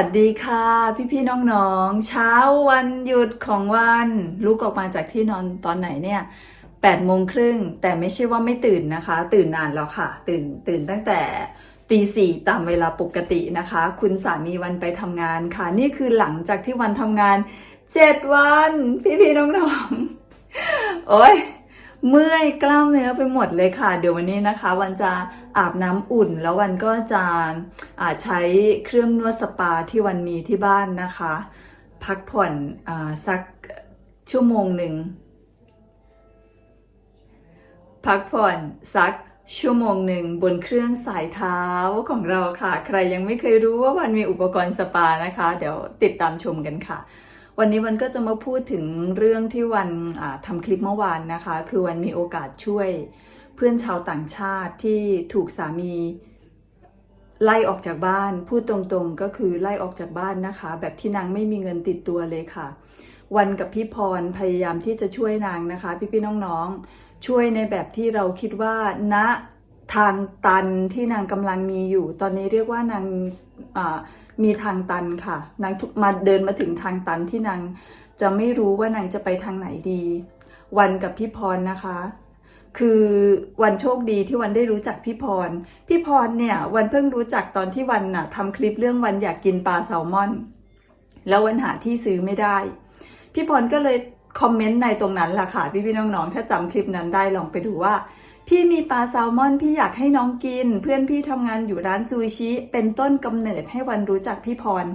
สวัสดีค่ะ พี่ๆน้องๆ เช้าวันหยุดของวันลุกออกมาจากที่นอนตอนไหนเนี่ยแปดโมงครึ่งแต่ไม่ใช่ว่าไม่ตื่นนะคะ ตื่นนานแล้วค่ะ ตื่นตื่นตั้งแต่ตีสี่ตามเวลาปกตินะคะ คุณสามีวันไปทำงานค่ะ นี่คือหลังจากที่วันทำงานเจ็ดวัน พี่ๆน้องๆ โอ้ย เมื่อยกล้ามเนื้อไปหมดเลยค่ะ เดี๋ยววันนี้นะคะ วันจะอาบน้ำอุ่น แล้ววันก็จะอาใช้เครื่องนวดสปาที่วันมีที่บ้านนะคะ พักผ่อนอสักชั่วโมงหนึ่งพักผ่อนสักชั่วโมงหนึ่งบนเครื่องสายเท้าของเราค่ะ ใครยังไม่เคยรู้ว่าวันมีอุปกรณ์สปานะคะ เดี๋ยวติดตามชมกันค่ะ วันนี้วันก็จะมาพูดถึงเรื่องที่วันอ่าทำคลิปเมื่อวานนะคะ คือวันมีโอกาสช่วยเพื่อนชาวต่างชาติที่ถูกสามีไล่ออกจากบ้าน พูดตรงๆก็คือไล่ออกจากบ้านนะคะ แบบที่นางไม่มีเงินติดตัวเลยค่ะ วันกับพี่พรพยายามที่จะช่วยนางนะคะ พี่ๆน้องๆ ช่วยในแบบที่เราคิดว่าณ ทางตันที่นางกำลังมีอยู่ ตอนนี้เรียกว่านางมีทางตันค่ะ นางมาเดินมาถึงทางตันที่นางจะไม่รู้ว่านางจะไปทางไหนดี วันกับพี่พรนะคะ คือวันโชคดีที่วันได้รู้จักพี่พร พี่พรเนี่ยวันเพิ่งรู้จักตอนที่วันน่ะทำคลิปเรื่องวันอยากกินปลาแซลมอน แล้ววันหาที่ซื้อไม่ได้ พี่พรก็เลยคอมเมนต์ในตรงนั้นล่ะค่ะ พี่พี่น้องๆถ้าจำคลิปนั้นได้ลองไปดูว่า พี่มีปลาแซลมอนพี่อยากให้น้องกิน เพื่อนพี่ทำงานอยู่ร้านซูชิ เป็นต้นกำเนิดให้วันรู้จักพี่พร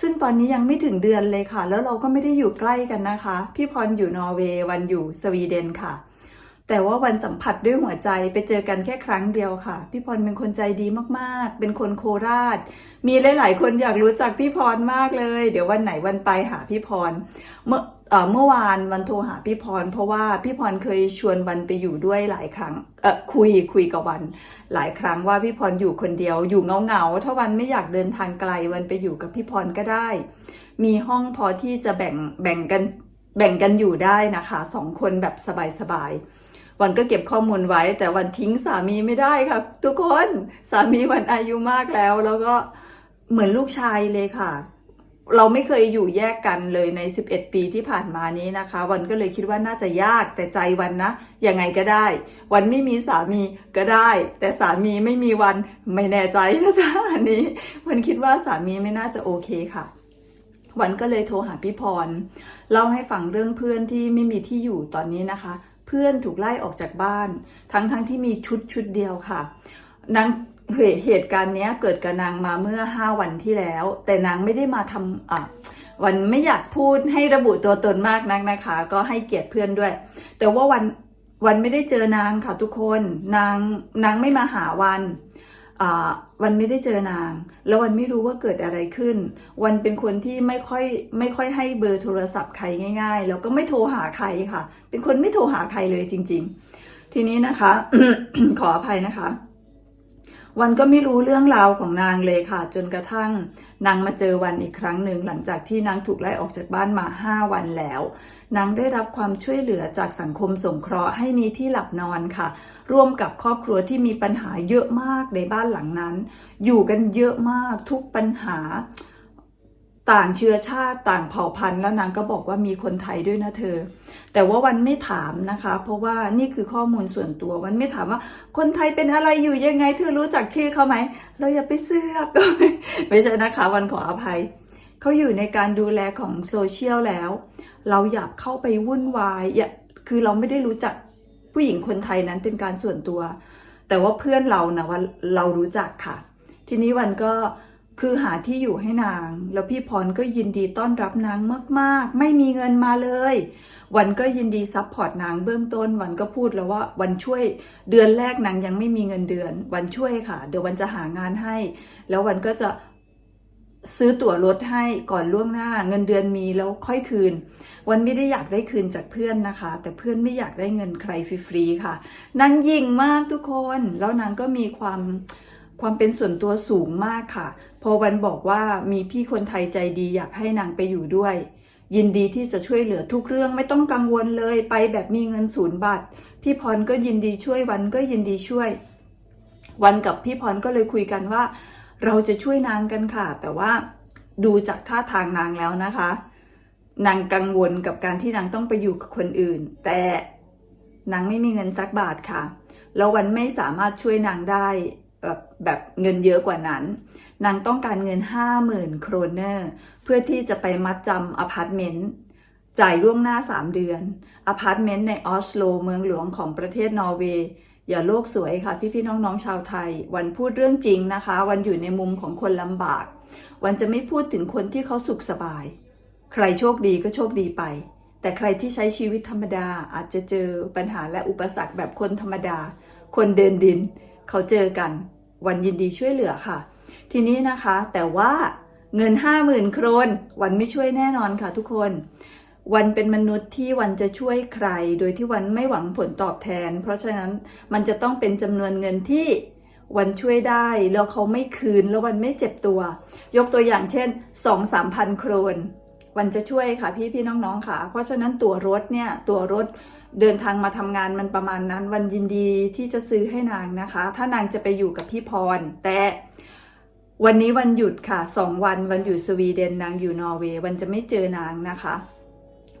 ซึ่งตอนนี้ยังไม่ถึงเดือนเลยค่ะ แล้วเราก็ไม่ได้อยู่ใกล้กันนะคะ พี่พรอยู่นอร์เวย์วันอยู่สวีเดนค่ะ แต่ว่าวันสัมผัสด้วยหัวใจไปเจอกันแค่ครั้งเดียวค่ะ พี่พรเป็นคนใจดีมากๆ เป็นคนโคราช มีหลาย ๆ คนอยากรู้จักพี่พรมากเลย เดี๋ยววันไหนวันไปหาพี่พรเมื่อ เมื่อวานวันโทรหาพี่พร เพราะว่าพี่พรเคยชวนวันไปอยู่ด้วยหลายครั้งเออคุยคุยกับวัน หลายครั้งว่าพี่พรอยู่คนเดียวอยู่เงาเงาๆถ้าวันไม่อยากเดินทางไกลวันไปอยู่กับพี่พรก็ได้ มีห้องพอที่จะแบ่งแบ่งกันแบ่งกันอยู่ได้นะคะสองคนแบบสบายๆวันก็เก็บข้อมูลไว้ แต่วันทิ้งสามีไม่ได้ค่ะ ทุกคนสามีวันอายุมากแล้ว แล้วก็เหมือนลูกชายเลยค่ะ เราไม่เคยอยู่แยกกันเลยใน 11 ปีที่ผ่านมานี้นะคะ วันก็เลยคิดว่าน่าจะยากแต่ใจวันนะยังไงก็ได้ วันไม่มีสามีก็ได้ แต่สามีไม่มีวันไม่แน่ใจนะจ๊ะอันนี้วันคิดว่าสามีไม่น่าจะโอเคค่ะ วันก็เลยโทรหาพี่พรเล่าให้ฟังเรื่องเพื่อนที่ไม่มีที่อยู่ตอนนี้นะคะ เพื่อนถูกไล่ออกจากบ้าน ทั้งทั้งที่มีชุดชุดเดียวค่ะนาง เหตุเหตุการณ์นี้เกิดกับนางมาเมื่อ 5 วันที่แล้ว แต่นางไม่ได้มาทำอะวันไม่อยากพูดให้ระบุตัวตนมากนักนะคะ ก็ให้เกียรติเพื่อนด้วย แต่ว่าวันวันไม่ได้เจอนางค่ะทุกคนนางนางไม่มาหาวันวันไม่ได้เจอนาง แล้ววันไม่รู้ว่าเกิดอะไรขึ้น วันเป็นคนที่ไม่ค่อยไม่ค่อยให้เบอร์โทรศัพท์ใครง่าย ๆ แล้วก็ไม่โทรหาใครค่ะ เป็นคนไม่โทรหาใครเลยจริง ๆ ทีนี้นะคะ ขออภัยนะคะ วันก็ไม่รู้เรื่องราวของนางเลยค่ะ จนกระทั่งนางมาเจอวันอีกครั้งหนึ่งหลังจากที่นางถูกไล่ออกจากบ้านมา 5 วันแล้ว นางได้รับความช่วยเหลือจากสังคมสงเคราะห์ให้มีที่หลับนอนค่ะ ร่วมกับครอบครัวที่มีปัญหาเยอะมากในบ้านหลังนั้น อยู่กันเยอะมากทุกปัญหา ต่างเชื้อชาติต่างเผ่าพันธุ์แล้วนางก็บอกว่ามีคนไทยด้วยนะเธอ แต่ว่าวันไม่ถามนะคะ เพราะว่านี่คือข้อมูลส่วนตัววันไม่ถามว่า คนไทยเป็นอะไรอยู่ยังไง เธอรู้จักชื่อเขาไหมเราอย่าไปเสือกไม่ใช่นะคะ วันขออภัยเขาอยู่ในการดูแลของโซเชียลแล้ว เราอยากเข้าไปวุ่นวายอย่าคือเราไม่ได้รู้จักผู้หญิงคนไทยนั้นเป็นการส่วนตัว แต่ว่าเพื่อนเรานะว่าเรารู้จักค่ะ ทีนี้วันก็ คือหาที่อยู่ให้นาง แล้วพี่พรก็ยินดีต้อนรับนางมาก ๆ ไม่มีเงินมาเลย วันก็ยินดีซัพพอร์ตนางเบื้องต้น วันก็พูดแล้วว่าวันช่วยเดือนแรกนางยังไม่มีเงินเดือน วันช่วยค่ะ เดี๋ยววันจะหางานให้ แล้ววันก็จะซื้อตั๋วรถให้ก่อนล่วงหน้าเงินเดือนมีแล้วค่อยคืน วันไม่ได้อยากได้คืนจากเพื่อนนะคะ แต่เพื่อนไม่อยากได้เงินใครฟรีๆค่ะนางยิ่งมากทุกคน แล้วนางก็มีความ ความเป็นส่วนตัวสูงมากค่ะ พอวันบอกว่ามีพี่คนไทยใจดีอยากให้นางไปอยู่ด้วย ยินดีที่จะช่วยเหลือทุกเรื่องไม่ต้องกังวลเลยไปแบบมีเงินศูนย์บาทพี่พรก็ยินดีช่วยวันก็ยินดีช่วย วันกับพี่พรก็เลยคุยกันว่า เราจะช่วยนางกันค่ะ แต่ว่าดูจากท่าทางนางแล้วนะคะ นางกังวลกับการที่นางต้องไปอยู่กับคนอื่น แต่นางไม่มีเงินสักบาทค่ะ แล้ววันไม่สามารถช่วยนางได้ แบบแบบเงินเยอะกว่านั้น นางต้องการเงิน 50,000 โครเนอร์ เพื่อที่จะไปมัดจำอพาร์ตเมนต์จ่ายล่วงหน้า 3 เดือน อพาร์ตเมนต์ในออสโลเมืองหลวงของประเทศนอร์เวย์ อย่าโลกสวยค่ะ พี่ๆน้องๆชาวไทย วันพูดเรื่องจริงนะคะ วันอยู่ในมุมของคนลำบาก วันจะไม่พูดถึงคนที่เขาสุขสบาย ใครโชคดีก็โชคดีไป แต่ใครที่ใช้ชีวิตธรรมดาอาจจะเจอปัญหาและอุปสรรคแบบคนธรรมดา คนเดินดิน เขาเจอกัน วันยินดีช่วยเหลือค่ะ ทีนี้นะคะแต่ว่าเงินห้าหมื่นโครน วันไม่ช่วยแน่นอนค่ะทุกคน วันเป็นมนุษย์ที่วันจะช่วยใคร โดยที่วันไม่หวังผลตอบแทน เพราะฉะนั้นมันจะต้องเป็นจำนวนเงินที่วันช่วยได้แล้วเขาไม่คืนแล้ววันไม่เจ็บตัว ยกตัวอย่างเช่น 2 3 0 0พันโครน วันจะช่วยค่ะพี่พี่น้องๆค่ะ เพราะฉะนั้นตัวรถเนี่ยตัวรถ เดินทางมาทำงานมันประมาณนั้น วันยินดีที่จะซื้อให้นางนะคะ ถ้านางจะไปอยู่กับพี่พร แต่วันนี้วันหยุดค่ะสองวันวันอยู่สวีเดนนางอยู่นอร์เวย์วันจะไม่เจอนางนะคะ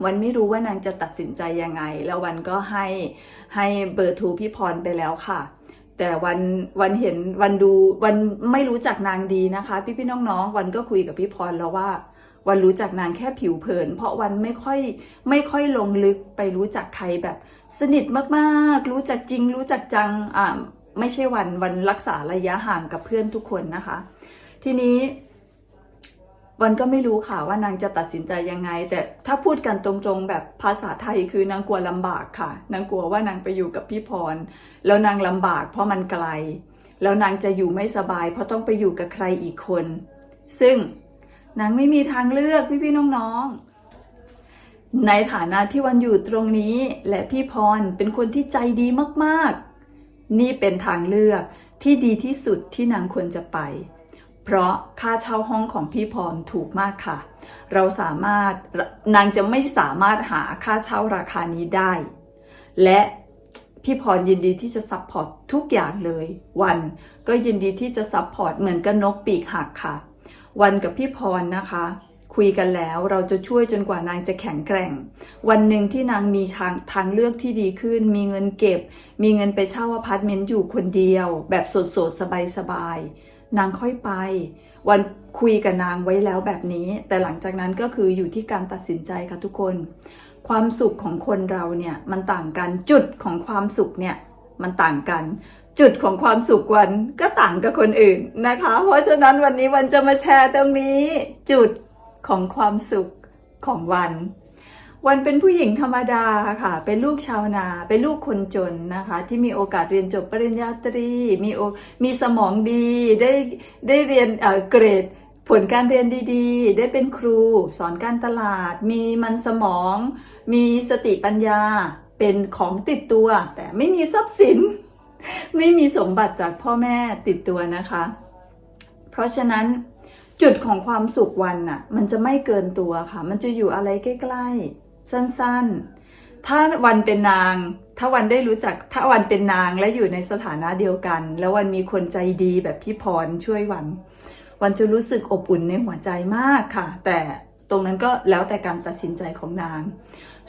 วันไม่รู้ว่านางจะตัดสินใจยังไง แล้ววันก็ให้ให้เบอร์ทรพี่พรไปแล้วค่ะแต่วันวันเห็นวันดูวันไม่รู้จักนางดีนะคะ พี่พี่น้องๆ วันก็คุยกับพี่พรแล้วว่า วันรู้จักนางแค่ผิวเผิน เพราะวันไม่ค่อยไม่ค่อยลงลึกไปรู้จักใครแบบ สนิทมากๆ รู้จักจริง รู้จักจังอ่าไม่ใช่วันวันรักษาระยะห่างกับเพื่อนทุกคนนะคะ ทีนี้ วันก็ไม่รู้ค่ะว่านางจะตัดสินใจยังไง แต่ถ้าพูดกันตรงๆ แบบภาษาไทยคือนางกลัวลำบากค่ะ นางกลัวว่านางไปอยู่กับพี่พร แล้วนางลำบากเพราะมันไกล แล้วนางจะอยู่ไม่สบาย เพราะต้องไปอยู่กับใครอีกคน ซึ่ง นางไม่มีทางเลือกพี่ๆน้องๆ ในฐานะที่วันอยู่ตรงนี้ และพี่พรเป็นคนที่ใจดีมากๆ นี่เป็นทางเลือกที่ดีที่สุดที่นางควรจะไป เพราะค่าเช่าห้องของพี่พรถูกมากค่ะ เราสามารถนางจะไม่สามารถหาค่าเช่าราคานี้ได้ และพี่พรยินดีที่จะซัพพอร์ตทุกอย่างเลย วันก็ยินดีที่จะซัพพอร์ตเหมือนกับนกปีกหักค่ะ วันกับพี่พรนะคะ คุยกันแล้วเราจะช่วยจนกว่านางจะแข็งแกร่ง วันหนึ่งที่นางมีทางทางเลือกที่ดีขึ้น มีเงินเก็บ มีเงินไปเช่าอพาร์ตเมนต์อยู่คนเดียว แบบสดๆสบายๆนางค่อยไป วันคุยกับนางไว้แล้วแบบนี้ แต่หลังจากนั้นก็คืออยู่ที่การตัดสินใจค่ะทุกคน ความสุขของคนเราเนี่ยมันต่างกันจุดของความสุขเนี่ยมันต่างกัน จุดของความสุขวันก็ต่างกับคนอื่นนะคะ เพราะฉะนั้นวันนี้วันจะมาแชร์ตรงนี้ จุดของความสุขของวัน วันเป็นผู้หญิงธรรมดาค่ะ เป็นลูกชาวนา เป็นลูกคนจนนะคะ ที่มีโอกาสเรียนจบปริญญาตรี มีโอมีสมองดีได้ได้เรียนเอ่อเกรดผลการเรียนดีๆ ได้เป็นครู สอนการตลาด มีมันสมอง มีสติปัญญา เป็นของติดตัว แต่ไม่มีทรัพย์สิน ไม่มีสมบัติจากพ่อแม่ติดตัวนะคะ เพราะฉะนั้นจุดของความสุขวันน่ะ มันจะไม่เกินตัวค่ะ มันจะอยู่อะไรใกล้ๆ สั้นๆ ถ้าวันเป็นนาง ถ้าวันได้รู้จัก ถ้าวันเป็นนางและอยู่ในสถานะเดียวกัน แล้ววันมีคนใจดีแบบพี่พรช่วยวัน วันจะรู้สึกอบอุ่นในหัวใจมากค่ะ แต่ ตรงนั้นก็แล้วแต่การตัดสินใจของนาง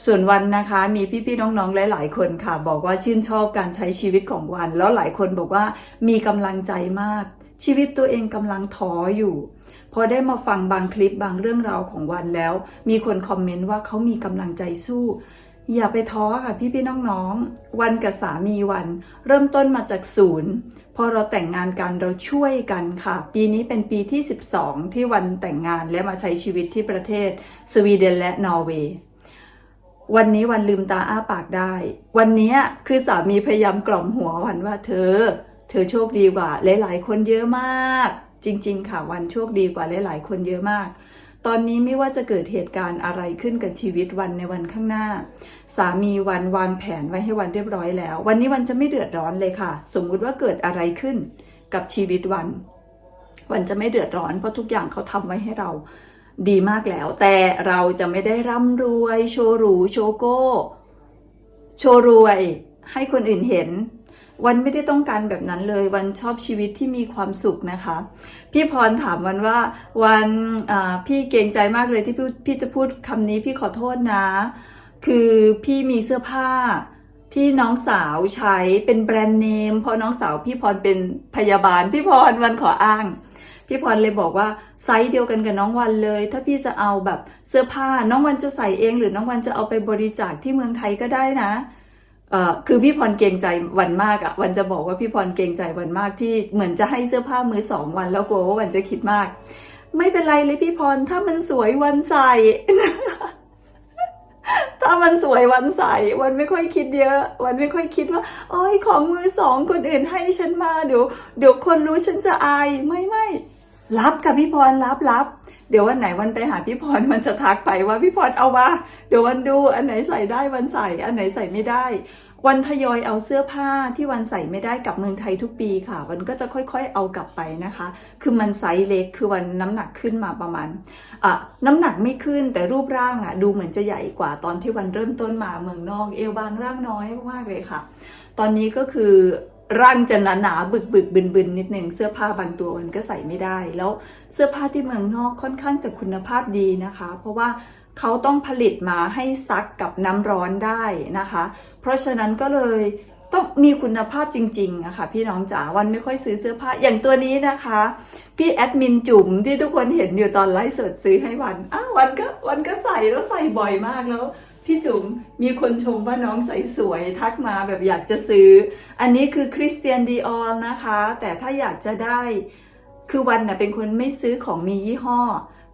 ส่วนวันนะคะมีพี่ๆน้องๆหลายๆคนค่ะ บอกว่าชื่นชอบการใช้ชีวิตของวัน แล้วหลายคนบอกว่ามีกำลังใจมาก ชีวิตตัวเองกำลังท้ออยู่พอได้มาฟังบางคลิปบางเรื่องราวของวันแล้ว มีคนคอมเมนต์ว่าเขามีกำลังใจสู้อย่าไปท้อค่ะพี่ๆน้องๆ วันกับสามีวัน เริ่มต้นมาจากศูนย์ พอเราแต่งงานกันเราช่วยกันค่ะ ปีนี้เป็นปีที่ 12 ที่วันแต่งงานและมาใช้ชีวิตที่ประเทศ สวีเดนและนอร์เวย์วันนี้วันลืมตาอ้าปากได้ วันนี้คือสามีพยายามกล่อมหัววันว่าเธอ เธอโชคดีกว่าหลาย ๆ คนเยอะมาก จริง ๆ ค่ะวันโชคดีกว่าหลาย ๆ คนเยอะมาก ตอนนี้ไม่ว่าจะเกิดเหตุการณ์อะไรขึ้นกับชีวิตวันในวันข้างหน้า สามีวันวางแผนไว้ให้วันเรียบร้อยแล้ว วันนี้วันจะไม่เดือดร้อนเลยค่ะ สมมุติว่าเกิดอะไรขึ้นกับชีวิตวัน วันจะไม่เดือดร้อนเพราะทุกอย่างเขาทำไว้ให้เราดีมากแล้ว แต่เราจะไม่ได้ร่ำรวย โชว์หรูโชโก้ โชว์รวย ให้คนอื่นเห็น วันไม่ได้ต้องการแบบนั้นเลย วันชอบชีวิตที่มีความสุขนะคะ พี่พรถามวันว่า วันอ่าพี่เกรงใจมากเลยที่พี่พี่จะพูดคำนี้พี่ขอโทษนะ คือพี่มีเสื้อผ้าที่น้องสาวใช้เป็นแบรนด์เนมเพราะน้องสาวพี่พรเป็นพยาบาลพี่พรวันขออ้าง พี่พรเลยบอกว่าไซส์เดียวกันกับน้องวันเลย ถ้าพี่จะเอาแบบเสื้อผ้าน้องวันจะใส่เอง หรือน้องวันจะเอาไปบริจาคที่เมืองไทยก็ได้นะ คือพี่พรเกรงใจวันมากอะวันจะบอกว่าพี่พรเกรงใจวันมากที่เหมือนจะให้เสื้อผ้ามือสองวัน แล้วกลัวว่าวันจะคิดมาก ไม่เป็นไรเลยพี่พรถ้ามันสวยวันใส่ถ้ามันสวยวันใส่วันไม่ค่อยคิดเยอะ วันไม่ค่อยคิดว่าโอ้ยของมือสองคนอื่นให้ฉันมาเดี๋ยวเดี๋ยวคนรู้ฉันจะอายไม่ไม่รับค่ะพี่พรรับรับ เดี๋ยววันไหนวันไปหาพี่พรมันจะทักไปว่าพี่พรเอามาเดี๋ยววันดูอันไหนใส่ได้วันใส่ อันไหนใส่ไม่ได้ วันทยอยเอาเสื้อผ้าที่วันใส่ไม่ได้กลับเมืองไทยทุกปีค่ะ วันก็จะค่อยๆเอากลับไปนะคะ คือมันไซส์เล็กคือวันน้ำหนักขึ้นมาประมาณอะน้ำหนักไม่ขึ้นแต่รูปร่างอะดูเหมือนจะใหญ่กว่าตอนที่วันเริ่มต้นมาเมืองนอกเอวบางร่างน้อยมากๆเลยค่ะ ตอนนี้ก็คือ ร่างจะหนาหนาๆบึกบึกบึนบึนนิดหนึ่งเสื้อผ้าบางตัวมันก็ใส่ไม่ได้ แล้วเสื้อผ้าที่เมืองนอกค่อนข้างจะคุณภาพดีนะคะ เพราะว่าเขาต้องผลิตมาให้ซักกับน้ำร้อนได้นะคะ เพราะฉะนั้นก็เลยต้องมีคุณภาพจริงๆอะค่ะพี่น้องจ๋าวันไม่ค่อยซื้อเสื้อผ้าอย่างตัวนี้นะคะ พี่แอดมินจุ๋มที่ทุกคนเห็นอยู่ตอนไลฟ์สดซื้อให้วันอ้าวันก็วันก็ใส่แล้วใส่บ่อยมากแล้ว พี่จุ๋มมีคนชมว่าน้องใส่สวยทักมาแบบอยากจะซื้อ อันนี้คือคริสเตียนดีออลนะคะ แต่ถ้าอยากจะได้คือวันน่ะเป็นคนไม่ซื้อของมียี่ห้อ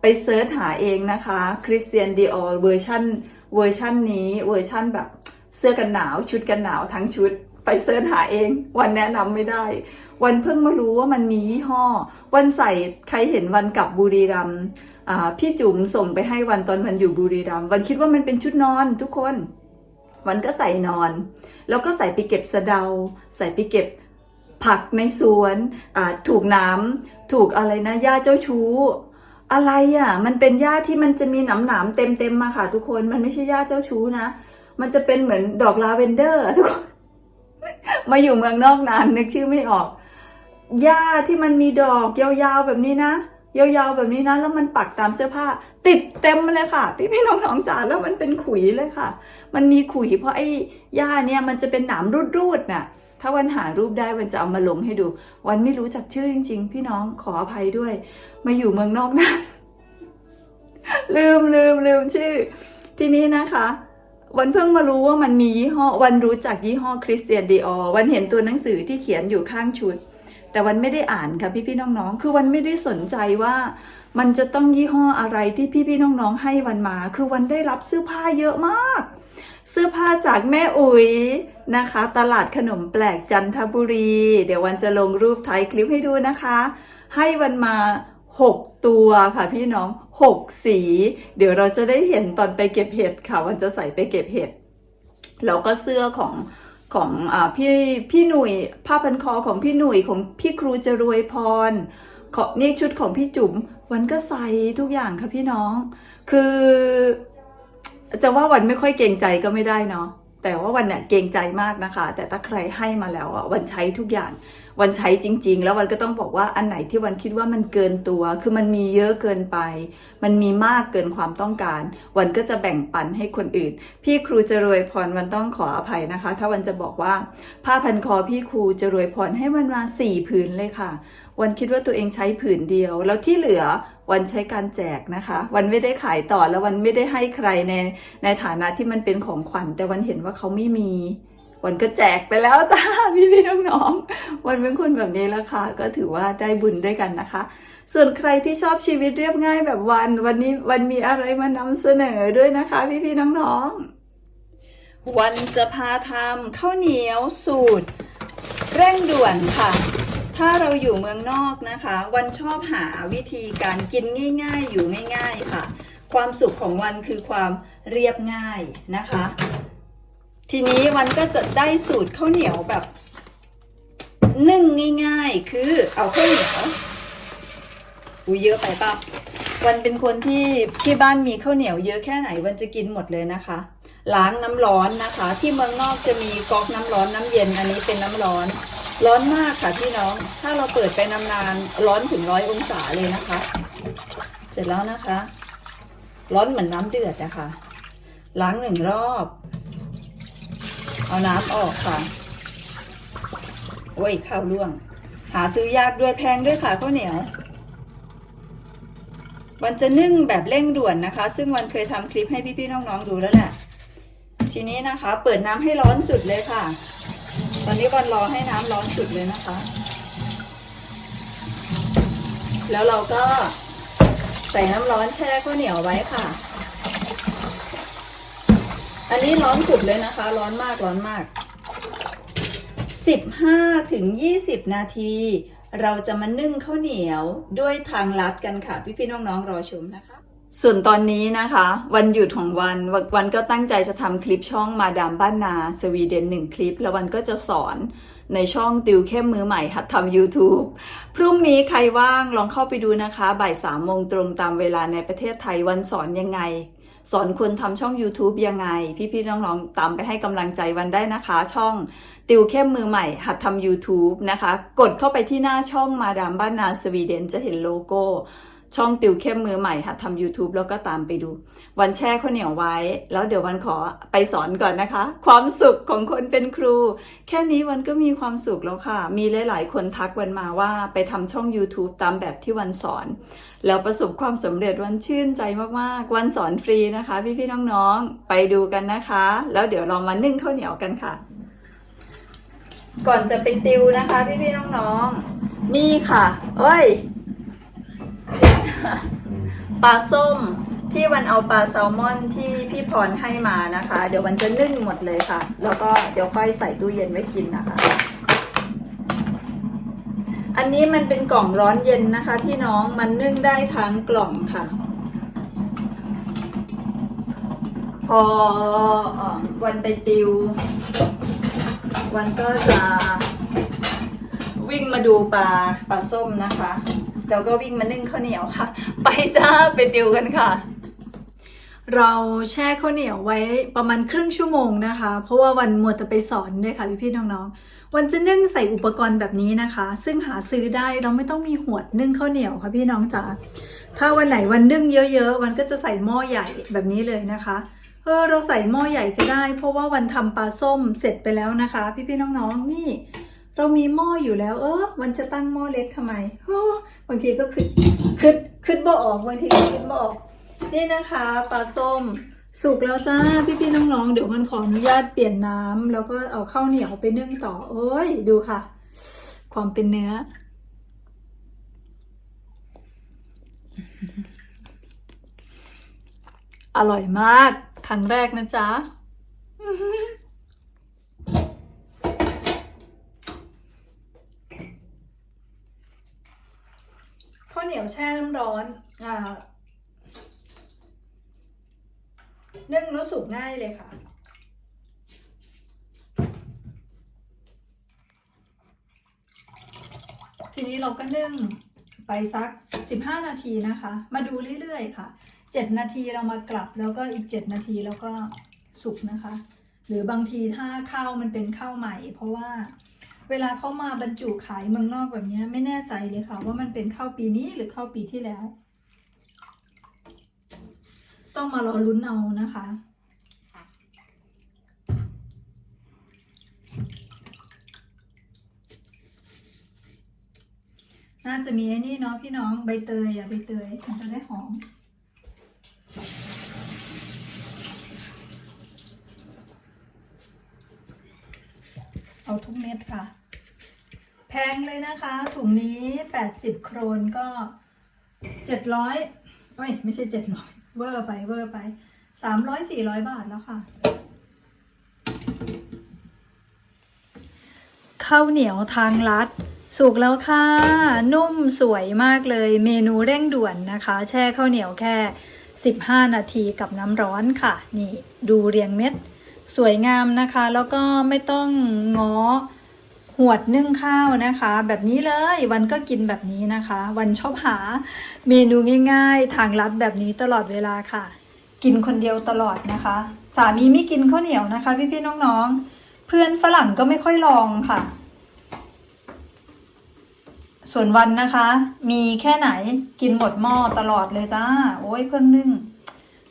ไปเซิร์ชหาเองนะคะคริสเตียนดีออลเวอร์ชันเวอร์ชันนี้เวอร์ชันแบบเสื้อกันหนาวชุดกันหนาวทั้งชุดไปเซิร์ชหาเอง วันแนะนำไม่ได้ วันเพิ่งมารู้ว่ามันมียี่ห้อ วันใส่ใครเห็นวันกลับบุรีรัมย์ พี่จุ๋มส่งไปให้วันตอนวันอยู่บุรีรัมย์วันคิดว่ามันเป็นชุดนอนทุกคน วันก็ใส่นอน แล้วก็ใส่ไปเก็บสะเดา ใส่ไปเก็บผักในสวนถูกน้ำถูกอะไรนะหญ้าเจ้าชู้ อะไรอะ มันเป็นหญ้าที่มันจะมีหนามหนามๆเต็มเต็มๆมาค่ะ ทุกคนมันไม่ใช่หญ้าเจ้าชู้นะ มันจะเป็นเหมือนดอกลาเวนเดอร์ทุกคนมาอยู่เมืองนอกนานนึกชื่อไม่ออกหญ้าที่มันมีดอกยาวๆแบบนี้นะ ยาวๆแบบนี้นะ แล้วมันปักตามเสื้อผ้า ติดเต็มเลยค่ะ พี่พี่น้องๆจ๋าแล้วมันเป็นขุยเลยค่ะ มันมีขุยเพราะไอ้หญ้าเนี่ยมันจะเป็นหนามรูดๆน่ะ ถ้าวันหารูปได้วันจะเอามาลงให้ดู วันไม่รู้จักชื่อจริง ๆ พี่น้องขออภัยด้วย มาอยู่เมืองนอกนานลืมลืมลืมชื่อ ทีนี้นะคะวันเพิ่งมารู้ว่ามันมียี่ห้อ วันรู้จักยี่ห้อคริสเตียนดีออวันเห็นตัวหนังสือที่เขียนอยู่ข้างชุด แต่วันไม่ได้อ่านค่ะพี่พี่น้องๆ คือวันไม่ได้สนใจว่า มันจะต้องยี่ห้ออะไรที่พี่พี่น้องๆ ให้วันมา คือวันได้รับเสื้อผ้าเยอะมาก เสื้อผ้าจากแม่อุ๋ยนะคะ ตลาดขนมแปลกจันทบุรี เดี๋ยววันจะลงรูปท้ายคลิปให้ดูนะคะ ให้วันมา 6 ตัวค่ะพี่น้อง 6 สี เดี๋ยวเราจะได้เห็นตอนไปเก็บเห็ดค่ะ วันจะใส่ไปเก็บเห็ด แล้วก็เสื้อของ ของอพี่พี่หนุ่ยผ้าพันคอของพี่หนุ่ยของพี่ครูจรวยพรของนี่ชุดของพี่จุ๋มวันก็ใส่ทุกอย่างค่ะพี่น้อง คือจะว่าวันไม่ค่อยเกรงใจก็ไม่ได้เนาะแต่ว่าวันเนี่ยเกรงใจมากนะคะ แต่ถ้าใครให้มาแล้วอะวันใช้ทุกอย่าง วันใช้จริง ๆ แล้ววันก็ต้องบอกว่าอันไหนที่วันคิดว่ามันเกินตัว คือมันมีเยอะเกินไป มันมีมากเกินความต้องการ วันก็จะแบ่งปันให้คนอื่น พี่ครูจะรวยพรวันต้องขออภัยนะคะ ถ้าวันจะบอกว่าผ้าพันคอพี่ครูจะรวยพรให้วันมาสี่ผืนเลยค่ะ วันคิดว่าตัวเองใช้ผืนเดียว แล้วที่เหลือวันใช้การแจกนะคะ วันไม่ได้ขายต่อแล้ววันไม่ได้ให้ใครในในฐานะที่มันเป็นของขวัญแต่วันเห็นว่าเขาไม่มี วันก็แจกไปแล้วจ้าพี่พี่น้องๆวันเป็นคนแบบนี้แล้วค่ะ ก็ถือว่าได้บุญด้วยกันนะคะ ส่วนใครที่ชอบชีวิตเรียบง่ายแบบวัน วันนี้วันมีอะไรมานำเสนอด้วยนะคะ พี่พี่น้องๆวันจะพาทำข้าวเหนียวสูตร เร่งด่วนค่ะ ถ้าเราอยู่เมืองนอกนะคะ วันชอบหาวิธีการกินง่าย ๆ อยู่ง่าย ๆค่ะ ความสุขของวันคือความเรียบง่ายนะคะ ทีนี้วันก็จะได้สูตรข้าวเหนียวแบบ นึ่งง่ายๆ คือเอาข้าวเหนียวอูเยอะไปปะวันเป็นคนที่ที่บ้านมีข้าวเหนียวเยอะแค่ไหนวันจะกินหมดเลยนะคะ ล้างน้ำร้อนนะคะ ที่เมืองนอกจะมีก๊อกน้ำร้อนน้ำเย็นอันนี้เป็นน้ำร้อน ร้อนมากค่ะพี่น้อง ถ้าเราเปิดไปนานๆร้อนถึงร้อยองศาเลยนะคะ เสร็จแล้วนะคะ ร้อนเหมือนน้ำเดือดนะคะล้างหนึ่งรอบ เอาน้ำออกค่ะ โอ้ยข้าวล่วง หาซื้อยากด้วยแพงด้วยค่ะข้าวเหนียว วันจะนึ่งแบบเร่งด่วนนะคะ ซึ่งวันเคยทำคลิปให้พี่ๆน้องๆดูแล้วแหละ ทีนี้นะคะ เปิดน้ำให้ร้อนสุดเลยค่ะ ตอนนี้วันรอให้น้ำร้อนสุดเลยนะคะ แล้วเราก็ใส่น้ำร้อนแช่ข้าวเหนียวไว้ค่ะ อันนี้ร้อนสุดเลยนะคะ ร้อนมากร้อนมาก 15ถึง20 นาที เราจะมานึ่งข้าวเหนียวด้วยทางลัดกันค่ะ พี่ๆน้องๆรอชมนะคะ ส่วนตอนนี้นะคะ วันหยุดของวันวันวันก็ตั้งใจจะทำคลิปช่องมาดามบ้านนาสวีเดนหนึ่งคลิป แล้ววันก็จะสอนในช่องติวเข้มมือใหม่หัดทำ YouTube พรุ่งนี้ใครว่างลองเข้าไปดูนะคะ บ่ายสามโมงตรงตามเวลาในประเทศไทยวันสอนยังไง สอนคนทำช่อง YouTube ยังไง พี่ๆน้องๆตามไปให้กำลังใจวันได้นะคะ ช่องติวเข้มมือใหม่ หัดทำ YouTube นะคะ กดเข้าไปที่หน้าช่องมาดามบ้านนาสวีเดนจะเห็นโลโก้ ช่องติวเข้มมือใหม่หัดทำ YouTube แล้วก็ตามไปดู วันแช่ข้าวเหนียวไว้ แล้วเดี๋ยววันขอไปสอนก่อนนะคะ ความสุขของคนเป็นครู แค่นี้วันก็มีความสุขแล้วค่ะ มีหลาย ๆ คนทักวันมาว่าไปทำช่อง YouTube ตามแบบที่วันสอน แล้วประสบความสำเร็จวันชื่นใจมาก ๆ วันสอนฟรีนะคะ พี่ๆน้องๆไปดูกันนะคะ แล้วเดี๋ยวเรามานึ่งข้าวเหนียวกันค่ะ ก่อนจะไปติวนะคะ พี่ๆน้องๆนี่ค่ะ เอ้ย ปลาส้มที่วันเอาปลาแซลมอนที่พี่พรให้มานะคะ เดี๋ยววันจะนึ่งหมดเลยค่ะ แล้วก็เดี๋ยวค่อยใส่ตู้เย็นไว้กินนะคะ อันนี้มันเป็นกล่องร้อนเย็นนะคะ พี่น้องมันนึ่งได้ทั้งกล่องค่ะ พออวันไปติว วันก็จะวิ่งมาดูปลาปลาส้มนะคะ แล้วก็วิ่งมานึ่งข้าวเหนียวค่ะ ไปจ้าไปติวกันค่ะ เราแช่ข้าวเหนียวไว้ประมาณครึ่งชั่วโมงนะคะ เพราะว่าวันมัวแต่ไปสอนด้วยค่ะพี่พี่ๆน้องๆ วันจะนึ่งใส่อุปกรณ์แบบนี้นะคะ ซึ่งหาซื้อได้เราไม่ต้องมีหวดนึ่งข้าวเหนียวค่ะพี่น้องจ๋าถ้าวันไหนวันนึ่งเยอะๆวันก็จะใส่หม้อใหญ่แบบนี้เลยนะคะเออเราใส่หม้อใหญ่ก็ได้ เพราะว่าวันทำปลาส้มเสร็จไปแล้วนะคะ พี่ๆน้องๆนี่ เรามีหม้ออยู่แล้ว เออมันจะตั้งหม้อเล็กทำไมบางทีก็คิดคิดคิดบ่ออกบางทีก็คิดบ่ออก นี่นะคะปลาส้มสุกแล้วจ้าพี่ๆน้องๆเดี๋ยวมันขออนุญาตเปลี่ยนน้ำแล้วก็เอาข้าวเหนียวไปนึ่งต่อเอ้ยดูค่ะ ความเป็นเนื้อ อร่อยมากครั้งแรกนะจ๊ะ ข้าวเหนียวแช่น้ำร้อนอ่านึ่งแล้วสุกง่ายเลยค่ะทีนี้เราก็นึ่งไปสัก 15 นาทีนะคะ มาดูเรื่อยๆค่ะ 7 นาทีเรามากลับแล้วก็อีก 7 นาทีแล้วก็สุกนะคะ หรือบางทีถ้าข้าวมันเป็นข้าวใหม่ เพราะว่า เวลาเขามาบรรจุขายเมืองนอกแบบนี้ไม่แน่ใจเลยค่ะ ว่ามันเป็นข้าวปีนี้หรือข้าวปีที่แล้ว ต้องมารอลุ้นเอานะคะน่าจะมีไอ้นี่เนาะพี่น้องใบเตยอะใบเตยมันจะได้หอม เอาทุกเม็ดค่ะ แพงเลยนะคะ ถุงนี้ 80 โครนก็ 700เอ้ย ไม่ใช่ 700 เวอร์ไป เวอร์ไป 300 400 บาทแล้วค่ะข้าวเหนียวทางลัด สุกแล้วค่ะ นุ่มสวยมากเลย เมนูเร่งด่วนนะคะ แช่ข้าวเหนียวแค่ 15 นาทีกับน้ำร้อนค่ะ นี่ดูเรียงเม็ด สวยงามนะคะ แล้วก็ไม่ต้องง้อ หวดนึ่งข้าวนะคะ แบบนี้เลยวันก็กินแบบนี้นะคะ วันชอบหาเมนูง่าย ๆ ทางลัดแบบนี้ตลอดเวลาค่ะ กินคนเดียวตลอดนะคะ สามีไม่กินข้าวเหนียวนะคะ พี่ๆน้องๆ เพื่อนฝรั่งก็ไม่ค่อยลองค่ะ ส่วนวันนะคะ มีแค่ไหนกินหมดหม้อตลอดเลยจ้าโอ้ยเพิ่งนึ่ง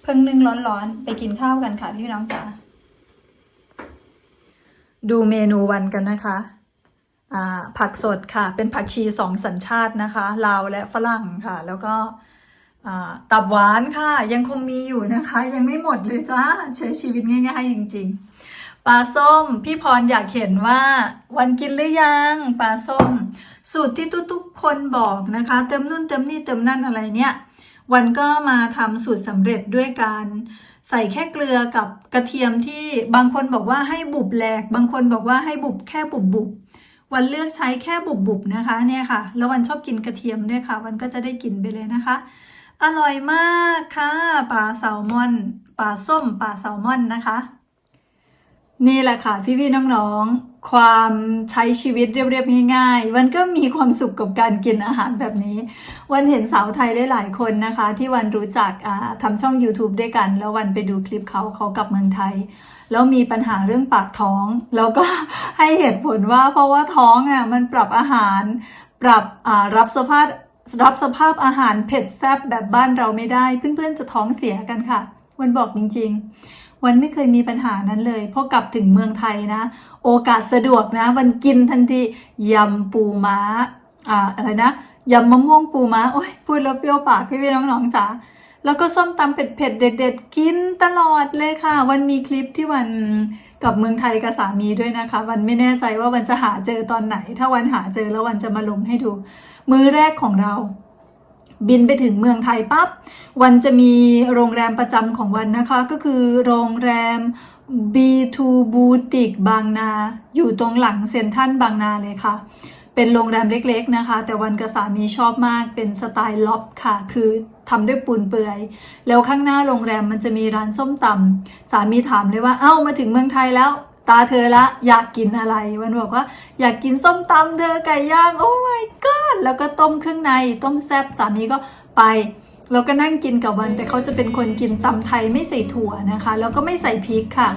เพิ่งนึ่งร้อนๆ ไปกินข้าวกันค่ะพี่น้องจ๋าดูเมนูวันกันนะคะ ผักสดค่ะ เป็นผักชีสองสัญชาตินะคะลาวและฝรั่งค่ะ แล้วก็ตับหวานค่ะ ยังคงมีอยู่นะคะ ยังไม่หมดเลยจ้าใช้ชีวิตง่ายๆจริง ๆปลาส้มพี่พรอยากเห็นว่าวันกินหรือยังปลาส้ม สูตรที่ทุกๆคนบอกนะคะ เติมนู่นเติมนี่เติมนั่นอะไรเนี่ย วันก็มาทำสูตรสำเร็จด้วยการใส่แค่เกลือกับกระเทียมที่บางคนบอกว่าให้บุบแหลก บางคนบอกว่าให้บุบแค่บุบบุบ วันเลือกใช้แค่บุบๆนะคะเนี่ยค่ะ แล้ววันชอบกินกระเทียมด้วยค่ะ วันก็จะได้กินไปเลยนะคะ อร่อยมากค่ะปลาแซลมอนปลาส้มปลาแซลมอนนะคะ นี่แหละค่ะพี่ๆน้องๆ ความใช้ชีวิตเรียบๆง่ายๆ วันก็มีความสุขกับการกินอาหารแบบนี้ วันเห็นสาวไทยหลายๆคนนะคะ ที่วันรู้จักอ่าทำช่อง YouTube ด้วยกัน แล้ววันไปดูคลิปเขาเขากลับเมืองไทย แล้วมีปัญหาเรื่องปากท้อง แล้วก็ให้เหตุผลว่าเพราะว่าท้องน่ะมันปรับอาหาร ปรับรับสภาพรับสภาพอาหารเผ็ดแซ่บแบบบ้านเราไม่ได้ เพื่อนๆจะท้องเสียกันค่ะ วันบอกจริง ๆ วันไม่เคยมีปัญหานั้นเลยพอกลับถึงเมืองไทยนะ โอกาสสะดวกนะ วันกินทันทียำปูม้าอ่าอะไรนะยำมะม่วงปูม้าโอ้ยพูดแล้วเปรี้ยวปากพี่ๆน้องๆจ๋าแล้วก็ส้มตำเผ็ดๆเด็ด ๆ กินตลอดเลยค่ะ วันมีคลิปที่วันกลับเมืองไทยกับสามีด้วยนะคะ วันไม่แน่ใจว่าวันจะหาเจอตอนไหน ถ้าวันหาเจอแล้ววันจะมาลงให้ดู มื้อแรกของเรา บินไปถึงเมืองไทยปั๊บวันจะมีโรงแรมประจำของวันนะคะ ก็คือโรงแรม B2 Boutique บางนา อยู่ตรงหลังเซ็นทรัลบางนาเลยค่ะ เป็นโรงแรมเล็กๆนะคะ แต่วันกับสามีชอบมากเป็นสไตล์ล็อบค่ะ คือทำด้วยปูนเปื่อย แล้วข้างหน้าโรงแรมมันจะมีร้านส้มตำสามีถามเลยว่า เอ้ามาถึงเมืองไทยแล้ว ตาเธอละอยากกินอะไรวันบอกว่า อยากกินส้มตำเธอไก่ย่างโอ้ my god แล้วก็ต้มเครื่องในต้มแซบสามีก็ไปแล้วก็นั่งกินกับวัน แต่เขาจะเป็นคนกินตำไทยไม่ใส่ถั่วนะคะ แล้วก็ไม่ใส่พริกค่ะ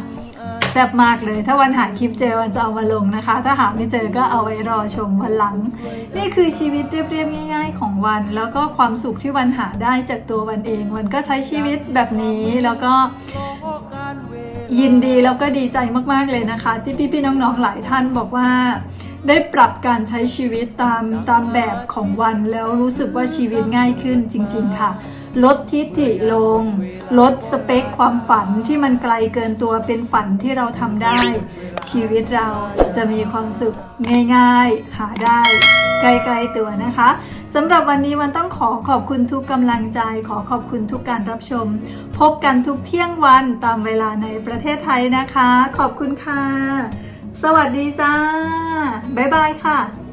แซ่บมากเลย ถ้าวันหาคลิปเจอวันจะเอามาลงนะคะ ถ้าหาไม่เจอก็เอาไว้รอชมวันหลัง นี่คือชีวิตเรียบๆง่าย ๆ ของวัน แล้วก็ความสุขที่วันหาได้จากตัววันเอง วันก็ใช้ชีวิตแบบนี้แล้วก็ยินดีแล้วก็ดีใจมากๆเลยนะคะ ที่พี่ๆน้องๆหลายท่านบอกว่า ได้ปรับการใช้ชีวิตตามตามแบบของวันแล้วรู้สึกว่าชีวิตง่ายขึ้นจริง ๆ ค่ะ ลดทิฐิลง ลดสเปคความฝันที่มันไกลเกินตัวเป็นฝันที่เราทำได้ ชีวิตเราจะมีความสุขง่ายๆ หาได้ใกล้ๆตัวนะคะสำหรับวันนี้วันต้องขอขอบคุณทุกกำลังใจ ขอขอบคุณทุกการรับชม พบกันทุกเที่ยงวันตามเวลาในประเทศไทยนะคะ ขอบคุณค่ะ สวัสดีจ้า บ๊ายบายค่ะ